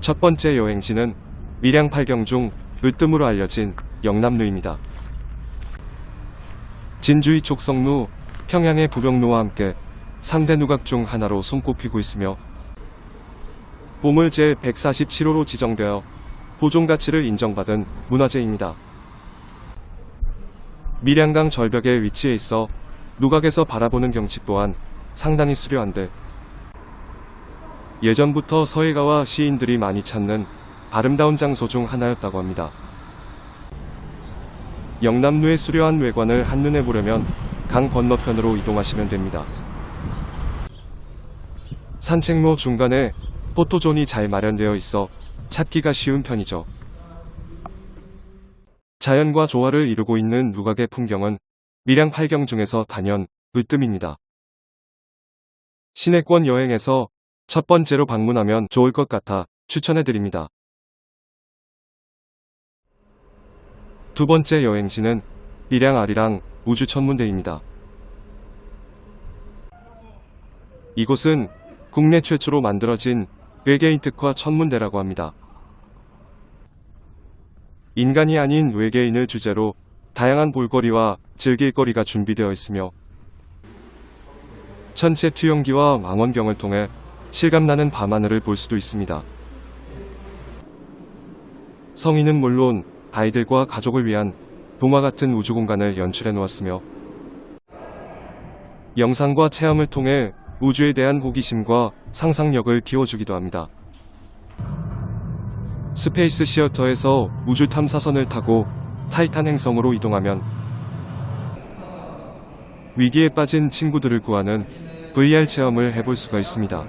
첫 번째 여행지는 밀양 팔경 중 으뜸으로 알려진 영남루입니다. 진주의 촉성루, 평양의 부병루와 함께 3대 누각 중 하나로 손꼽히고 있으며 보물 제 147호로 지정되어 보존 가치를 인정받은 문화재입니다. 밀양강 절벽에 위치해 있어 누각에서 바라보는 경치 또한 상당히 수려한데 예전부터 서해가와 시인들이 많이 찾는 아름다운 장소 중 하나였다고 합니다. 영남루의 수려한 외관을 한눈에 보려면 강 건너편으로 이동하시면 됩니다. 산책로 중간에 포토존이 잘 마련되어 있어 찾기가 쉬운 편이죠. 자연과 조화를 이루고 있는 누각의 풍경은 밀양 팔경 중에서 단연 으뜸입니다. 시내권 여행에서 첫 번째로 방문하면 좋을 것 같아 추천해드립니다. 두 번째 여행지는 밀양 아리랑 우주천문대입니다. 이곳은 국내 최초로 만들어진 외계인 특화 천문대라고 합니다. 인간이 아닌 외계인을 주제로 다양한 볼거리와 즐길거리가 준비되어 있으며 천체 투영기와 망원경을 통해 실감나는 밤하늘을 볼 수도 있습니다. 성인은 물론 아이들과 가족을 위한 동화 같은 우주 공간을 연출해 놓았으며 영상과 체험을 통해 우주에 대한 호기심과 상상력을 키워주기도 합니다. 스페이스 시어터에서 우주 탐사선을 타고 타이탄 행성으로 이동하면 위기에 빠진 친구들을 구하는 VR 체험을 해볼 수가 있습니다.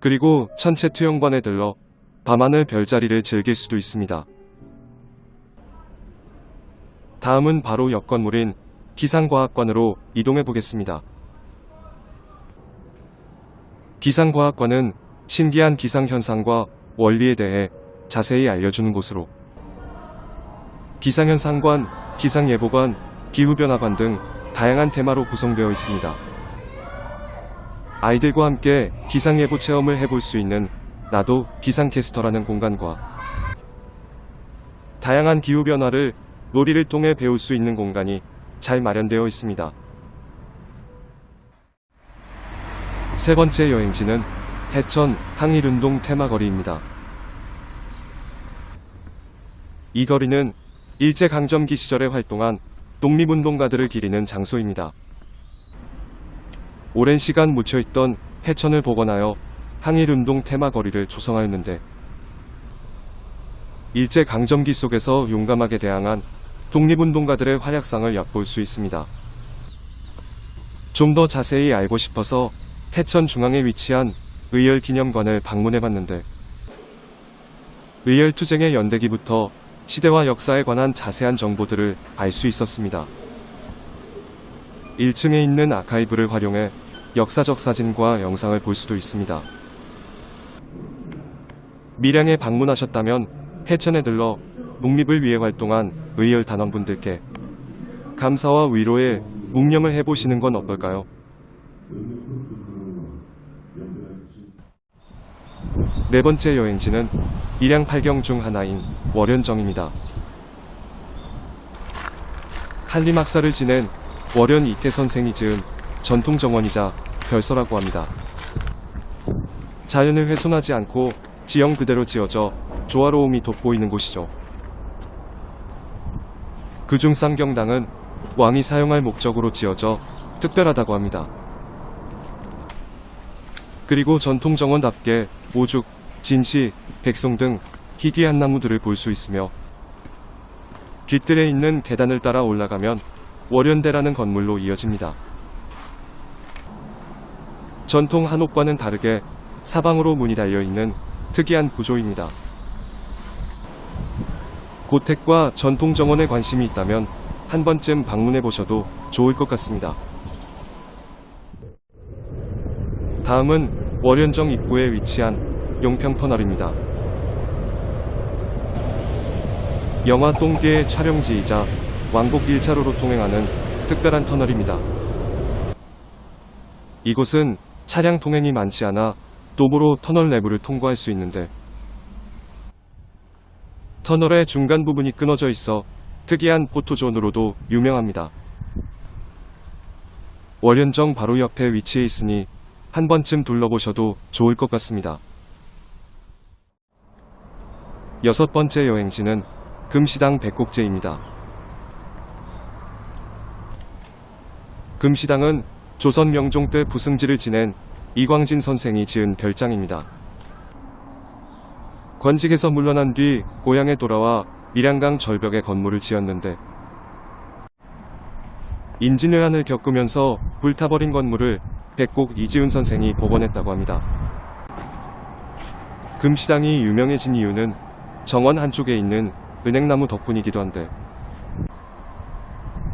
그리고 천체 투영관에 들러 밤하늘 별자리를 즐길 수도 있습니다. 다음은 바로 옆 건물인 기상과학관으로 이동해 보겠습니다. 기상과학관은 신기한 기상현상과 원리에 대해 자세히 알려주는 곳으로 기상현상관, 기상예보관, 기후변화관 등 다양한 테마로 구성되어 있습니다. 아이들과 함께 기상예보 체험을 해볼 수 있는 나도 기상캐스터라는 공간과 다양한 기후변화를 놀이를 통해 배울 수 있는 공간이 잘 마련되어 있습니다. 세 번째 여행지는 해천 항일운동 테마거리입니다. 이 거리는 일제강점기 시절에 활동한 독립운동가들을 기리는 장소입니다. 오랜 시간 묻혀있던 해천을 복원하여 항일운동 테마거리를 조성하였는데 일제강점기 속에서 용감하게 대항한 독립운동가들의 활약상을 엿볼 수 있습니다. 좀 더 자세히 알고 싶어서 해천 중앙에 위치한 의열 기념관을 방문해 봤는데 의열 투쟁의 연대기부터 시대와 역사에 관한 자세한 정보들을 알 수 있었습니다. 1층에 있는 아카이브를 활용해 역사적 사진과 영상을 볼 수도 있습니다. 밀양에 방문하셨다면 해천에 들러 독립을 위해 활동한 의열 단원분들께 감사와 위로의 묵념을 해보시는 건 어떨까요? 네 번째 여행지는 밀양 팔경 중 하나인 월연정입니다. 한림학사를 지낸 월연 이태 선생이 지은 전통 정원이자 별서라고 합니다. 자연을 훼손하지 않고 지형 그대로 지어져 조화로움이 돋보이는 곳이죠. 그중 쌍경당은 왕이 사용할 목적으로 지어져 특별하다고 합니다. 그리고 전통 정원답게 오죽, 진시, 백송 등 희귀한 나무들을 볼 수 있으며 뒷뜰에 있는 계단을 따라 올라가면 월연대라는 건물로 이어집니다. 전통 한옥과는 다르게 사방으로 문이 달려있는 특이한 구조입니다. 고택과 전통 정원에 관심이 있다면 한 번쯤 방문해 보셔도 좋을 것 같습니다. 다음은 월연정 입구에 위치한 용평 터널입니다. 영화 똥개의 촬영지이자 왕복 1차로로 통행하는 특별한 터널입니다. 이곳은 차량 통행이 많지 않아 도보로 터널 내부를 통과할 수 있는데 터널의 중간 부분이 끊어져 있어 특이한 포토존으로도 유명합니다. 월연정 바로 옆에 위치해 있으니 한 번쯤 둘러보셔도 좋을 것 같습니다. 여섯 번째 여행지는 금시당 백곡제입니다. 금시당은 조선 명종 때 부승지를 지낸 이광진 선생이 지은 별장입니다. 관직에서 물러난 뒤 고향에 돌아와 밀양강 절벽에 건물을 지었는데 임진왜란을 겪으면서 불타버린 건물을 백곡 이지훈 선생이 복원했다고 합니다. 금시당이 유명해진 이유는 정원 한쪽에 있는 은행나무 덕분이기도 한데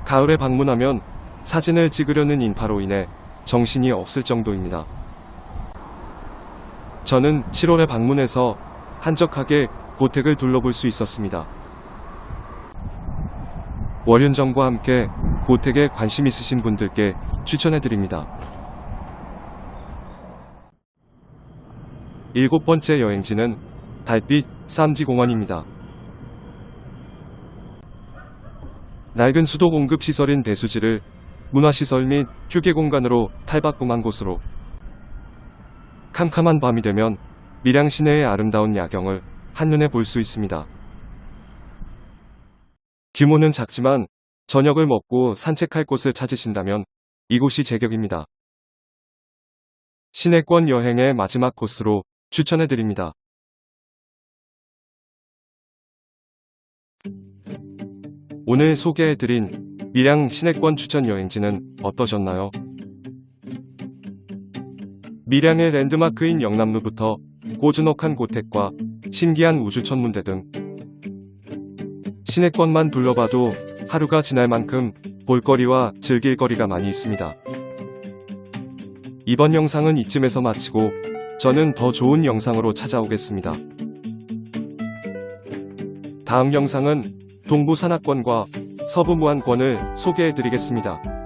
가을에 방문하면 사진을 찍으려는 인파로 인해 정신이 없을 정도입니다. 저는 7월에 방문해서 한적하게 고택을 둘러볼 수 있었습니다. 월윤정과 함께 고택에 관심 있으신 분들께 추천해드립니다. 일곱 번째 여행지는 달빛 쌈지공원입니다. 낡은 수도 공급 시설인 배수지를 문화시설 및 휴게 공간으로 탈바꿈한 곳으로 캄캄한 밤이 되면 밀양 시내의 아름다운 야경을 한눈에 볼 수 있습니다. 규모는 작지만 저녁을 먹고 산책할 곳을 찾으신다면 이곳이 제격입니다. 시내권 여행의 마지막 코스로 추천해드립니다. 오늘 소개해드린 밀양 시내권 추천 여행지는 어떠셨나요? 밀양의 랜드마크인 영남루부터 고즈넉한 고택과 신기한 우주천문대 등 시내권만 둘러봐도 하루가 지날 만큼 볼거리와 즐길 거리가 많이 있습니다. 이번 영상은 이쯤에서 마치고 저는 더 좋은 영상으로 찾아오겠습니다. 다음 영상은 동부 산악권과 서부 무안권을 소개해드리겠습니다.